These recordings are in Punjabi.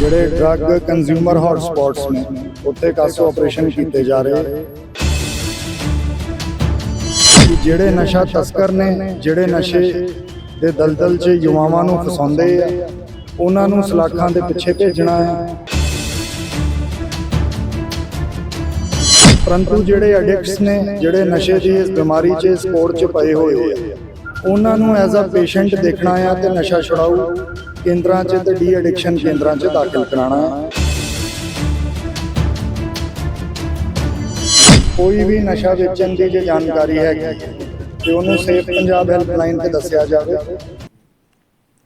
ਜਿਹੜੇ ਡਰੱਗ ਕੰਜ਼ਿਊਮਰ ਹੌਟ ਨੇ, ਉੱਥੇ ਕਾਸੋ ਆਪਰੇਸ਼ਨ ਕੀਤੇ ਜਾ ਰਹੇ। ਜਿਹੜੇ ਨਸ਼ਾ ਤਸਕਰ ਨੇ, ਜਿਹੜੇ ਨਸ਼ੇ ਦੇ ਦਲਦਲ 'ਚ ਯੁਵਾਵਾਂ ਨੂੰ ਫਸਾਉਂਦੇ ਆ, ਉਹਨਾਂ ਨੂੰ ਸਲਾਖਾਂ ਦੇ ਪਿੱਛੇ ਭੇਜਣਾ ਹੈ। ਪਰੰਤੂ ਜਿਹੜੇ ਐਡਿਕਟਸ ਨੇ, ਜਿਹੜੇ ਨਸ਼ੇ ਦੀ ਇਸ ਬਿਮਾਰੀ 'ਚ ਇਸ ਕੋੜ 'ਚ ਪਏ ਹੋਏ ਆ ਉਹਨਾਂ ਨੂੰ ਐਜ਼ ਅ ਪੇਸ਼ੈਂਟ ਦੇਖਣਾ ਆ ਤੇ ਨਸ਼ਾ ਛੁਡਾਊ ਕੇਂਦਰਾਂ 'ਚ ਤੇ ਡੀ ਐਡਿਕਸ਼ਨ ਕੇਂਦਰਾਂ 'ਚ ਦਾਖਲ ਕਰਾਉਣਾ। ਹੈ ਕੋਈ ਵੀ ਨਸ਼ਾ ਵੇਚਣ ਦੀ ਜੇ ਜਾਣਕਾਰੀ ਹੈਗੀ, ਤੇ ਉਹਨੂੰ ਸੇਫ ਪੰਜਾਬ ਹੈਲਪਲਾਈਨ ਤੇ ਦੱਸਿਆ ਜਾਵੇ।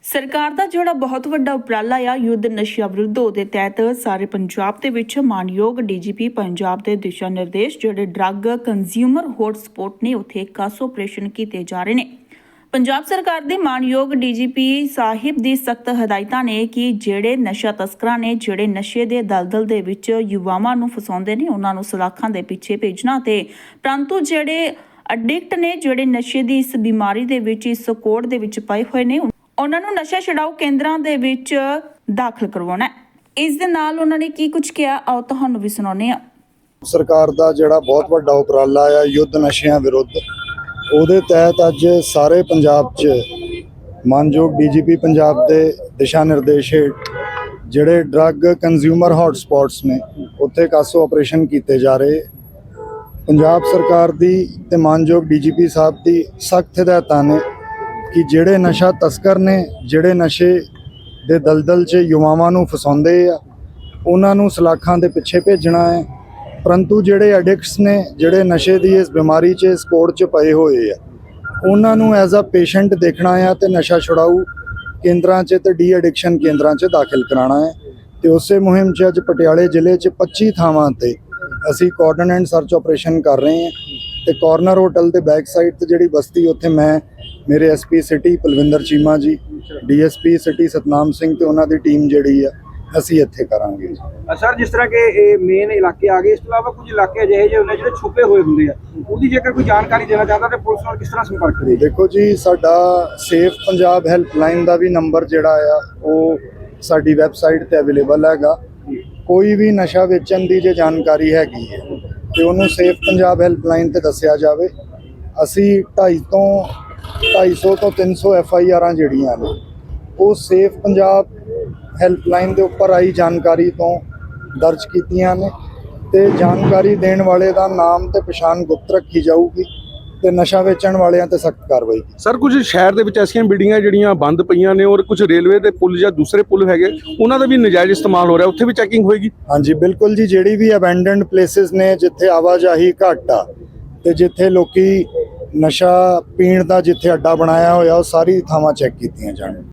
ਸਰਕਾਰ ਦਾ ਜਿਹੜਾ ਬਹੁਤ ਵੱਡਾ ਉਪਰਾਲਾ ਆ, ਯੁੱਧ ਨਸ਼ਿਆਂ ਵਿਰੁੱਧ, ਉਹਦੇ ਤਹਿਤ ਸਾਰੇ ਪੰਜਾਬ ਦੇ ਵਿੱਚ ਮਾਨਯੋਗ ਡੀਜੀਪੀ ਪੰਜਾਬ ਦੇ ਦਿਸ਼ਾ ਨਿਰਦੇਸ਼ ਜਿਹੜੇ ਡਰੱਗ ਕੰਜ਼ਿਊਮਰ ਹੌਟ ਸਪੌਟ ਨੇ, ਉੱਥੇ ਕਾਸ ਆਪਰੇਸ਼ਨ ਕੀਤੇ ਜਾ ਰਹੇ ਨੇ। ਪੰਜਾਬ ਸਰਕਾਰ ਦੇ ਮਾਨਯੋਗ ਡੀਜੀਪੀ ਸਾਹਿਬ ਦੀ ਸਖਤ ਹਦਾਇਤਾਂ ਨੇ ਕਿ ਜਿਹੜੇ ਨਸ਼ਾ ਤਸਕਰਾਂ ਨੇ, ਜਿਹੜੇ ਨਸ਼ੇ ਦੇ ਦਲਦਲ ਦੇ ਵਿੱਚ ਯੁਵਾਵਾਂ ਨੂੰ ਫਸਾਉਂਦੇ ਨੇ, ਉਹਨਾਂ ਨੂੰ ਸਲਾਖਾਂ ਦੇ ਪਿੱਛੇ ਭੇਜਣਾ ਤੇ ਪਰੰਤੂ ਜਿਹੜੇ ਅਡਿਕਟ ਨੇ, ਜਿਹੜੇ ਨਸ਼ੇ ਦੀ ਇਸ ਬਿਮਾਰੀ ਦੇ ਵਿੱਚ, ਇਸ ਕੋਡ ਦੇ ਵਿੱਚ ਪਏ ਹੋਏ ਨੇ, ਉਹਨਾਂ ਨੂੰ ਨਸ਼ਾ ਛਡਾਊ ਕੇਂਦਰਾਂ ਦੇ ਵਿੱਚ ਦਾਖਲ ਕਰਵਾਉਣਾ ਇਸ ਦੇ ਨਾਲ ਉਹਨਾਂ ਨੇ ਕੀ ਕੁਝ ਕਿਹਾ? ਆਓ ਤੁਹਾਨੂੰ ਵੀ ਸੁਣਾਉਂਦੇ ਆ ਸਰਕਾਰ ਦਾ ਜਿਹੜਾ ਬਹੁਤ ਵੱਡਾ ਉਪਰਾਲਾ ਆ, ਯੁੱਧ ਨਸ਼ਿਆਂ ਵਿਰੁੱਧ। ਉਹਦੇ ਤਹਿਤ ਅੱਜ ਸਾਰੇ ਪੰਜਾਬ 'ਚ ਮਾਨਯੋਗ ਡੀਜੀਪੀ ਪੰਜਾਬ ਦੇ ਦਿਸ਼ਾ ਨਿਰਦੇਸ਼ ਹੇਠ ਜਿਹੜੇ ਡਰੱਗ ਕੰਜ਼ਿਊਮਰ ਹੌਟ ਨੇ, ਉੱਥੇ ਕਾਸੋ ਆਪਰੇਸ਼ਨ ਕੀਤੇ ਜਾ ਰਹੇ। ਪੰਜਾਬ ਸਰਕਾਰ ਦੀ ਤੇ ਮਾਨਯੋਗ ਡੀਜੀਪੀ ਸਾਹਿਬ ਦੀ ਸਖਤ ਹਦਾਇਤਾਂ ਨੇ ਕਿ ਜਿਹੜੇ ਨਸ਼ਾ ਤਸਕਰ ਨੇ, ਜਿਹੜੇ ਨਸ਼ੇ ਦੇ ਦਲਦਲ 'ਚ ਯੁਵਾਵਾਂ ਨੂੰ ਫਸਾਉਂਦੇ ਆ, ਉਹਨਾਂ ਨੂੰ ਸਲਾਖਾਂ ਦੇ ਪਿੱਛੇ ਭੇਜਣਾ ਹੈ। ਪਰੰਤੂ ਜਿਹੜੇ ਐਡਿਕਟਸ ਨੇ, ਜਿਹੜੇ ਨਸ਼ੇ ਦੀ ਇਸ ਬਿਮਾਰੀ 'ਚ, ਇਸ ਕੋੜ 'ਚ ਪਏ ਹੋਏ ਆ, ਉਹਨਾਂ ਨੂੰ ਐਜ਼ ਅ ਪੇਸ਼ੈਂਟ ਦੇਖਣਾ ਆ ਤੇ ਨਸ਼ਾ ਛੁਡਾਊ ਕੇਂਦਰਾਂ 'ਚ ਤੇ ਡੀ ਐਡਿਕਸ਼ਨ ਕੇਂਦਰਾਂ 'ਚ ਦਾਖਲ ਕਰਾਉਣਾ ਹੈ। ਤੇ ਉਸੇ ਮੁਹਿੰਮ 'ਚ ਅੱਜ ਪਟਿਆਲੇ ਜ਼ਿਲ੍ਹੇ 'ਚ 25 ਥਾਵਾਂ ਤੇ ਅਸੀਂ ਕੋਆਰਡਨ ਐਂਡ ਸਰਚ ਆਪਰੇਸ਼ਨ ਕਰ ਰਹੇ ਹਾਂ ਤੇ ਕਾਰਨਰ ਹੋਟਲ ਦੇ ਬੈਕ ਸਾਈਡ ਤੇ ਜਿਹੜੀ ਬਸਤੀ ਉੱਥੇ ਮੈਂ, ਮੇਰੇ ਐਸਪੀ ਸਿਟੀ ਪਲਵਿੰਦਰ ਚੀਮਾ ਜੀ ਡੀਐਸਪੀ ਸਿਟੀ ਸਤਨਾਮ ਸਿੰਘ ਤੇ ਉਹਨਾਂ ਦੀ ਟੀਮ ਜਿਹੜੀ ਆ ਅਸੀਂ ਇੱਥੇ ਕਰਾਂਗੇ ਸਰ ਜਿਸ ਤਰ੍ਹਾਂ ਕਿ ਇਹ ਮੇਨ ਇਲਾਕੇ ਆ ਗਏ ਇਸ ਤੋਂ ਇਲਾਵਾ ਕੁਝ ਇਲਾਕੇ ਅਜਿਹੇ ਜਿਹੇ ਹੁੰਦੇ ਜਿਹੜੇ ਛੁਪੇ ਹੋਏ ਹੁੰਦੇ ਆ। ਉਹਦੀ ਜੇਕਰ ਕੋਈ ਜਾਣਕਾਰੀ ਦੇਣਾ ਚਾਹੁੰਦਾ ਤੇ ਪੁਲਿਸ ਨਾਲ ਕਿਸ ਤਰ੍ਹਾਂ ਸੰਪਰਕ ਕਰੇ ਦੇਖੋ ਜੀ ਸਾਡਾ ਸੇਫ ਪੰਜਾਬ ਹੈਲਪਲਾਈਨ ਦਾ ਵੀ ਨੰਬਰ ਜਿਹੜਾ ਆ ਉਹ ਸਾਡੀ ਵੈਬਸਾਈਟ ਤੇ ਅਵੇਲੇਬਲ ਹੈਗਾ। ਕੋਈ ਵੀ ਨਸ਼ਾ ਵੇਚਣ ਦੀ ਜੇ ਜਾਣਕਾਰੀ ਹੈਗੀ ਹੈ ਤੇ ਉਹਨੂੰ ਸੇਫ ਪੰਜਾਬ ਹੈਲਪਲਾਈਨ ਤੇ ਦੱਸਿਆ ਜਾਵੇ। ਅਸੀਂ 250 ਤੋਂ 250 ਤੋਂ 300 ਐਫ ਆਈ ਆਰਾਂ ਜਿਹੜੀਆਂ ਨੇ ਉਹ ਸੇਫ ਪੰਜਾਬ ਹੈਲਪਲਾਈਨ ਦੇ ਉੱਪਰ ਆਈ ਜਾਣਕਾਰੀ ਤੋਂ ਦਰਜ ਕੀਤੀਆਂ ਨੇ ਤੇ ਜਾਣਕਾਰੀ ਦੇਣ ਵਾਲੇ ਦਾ ਨਾਮ ਤੇ ਪਛਾਣ ਗੁਪਤ ਰੱਖੀ ਜਾਊਗੀ ਤੇ ਨਸ਼ਾ ਵੇਚਣ ਵਾਲਿਆਂ ਤੇ ਸਖਤ ਕਾਰਵਾਈ ਸਰ ਕੁਝ ਸ਼ਹਿਰ ਦੇ ਵਿੱਚ ਐਸੀਆਂ ਬਿਲਡਿੰਗਾਂ ਜਿਹੜੀਆਂ ਬੰਦ ਪਈਆਂ ਨੇ ਔਰ ਕੁਝ ਰੇਲਵੇ ਦੇ ਪੁਲ ਜਾਂ ਦੂਸਰੇ ਪੁਲ ਹੈਗੇ ਉਹਨਾਂ ਦਾ ਵੀ ਨਜਾਇਜ਼ ਇਸਤੇਮਾਲ ਹੋ ਰਿਹਾ ਉੱਥੇ ਵੀ ਚੈਕਿੰਗ ਹੋਏਗੀ? ਹਾਂਜੀ ਬਿਲਕੁਲ ਜੀ ਜਿਹੜੀ ਵੀ ਅਬੈਂਡਨਡ ਪਲੇਸਿਸ ਨੇ ਜਿੱਥੇ ਆਵਾਜਾਈ ਘੱਟ ਆ ਤੇ ਜਿੱਥੇ ਲੋਕੀ ਨਸ਼ਾ ਪੀਣ ਦਾ ਜਿੱਥੇ ਅੱਡਾ ਬਣਾਇਆ ਹੋਇਆ ਉਹ ਸਾਰੀ ਥਾਵਾਂ ਚੈੱਕ ਕੀਤੀਆਂ ਜਾਣ।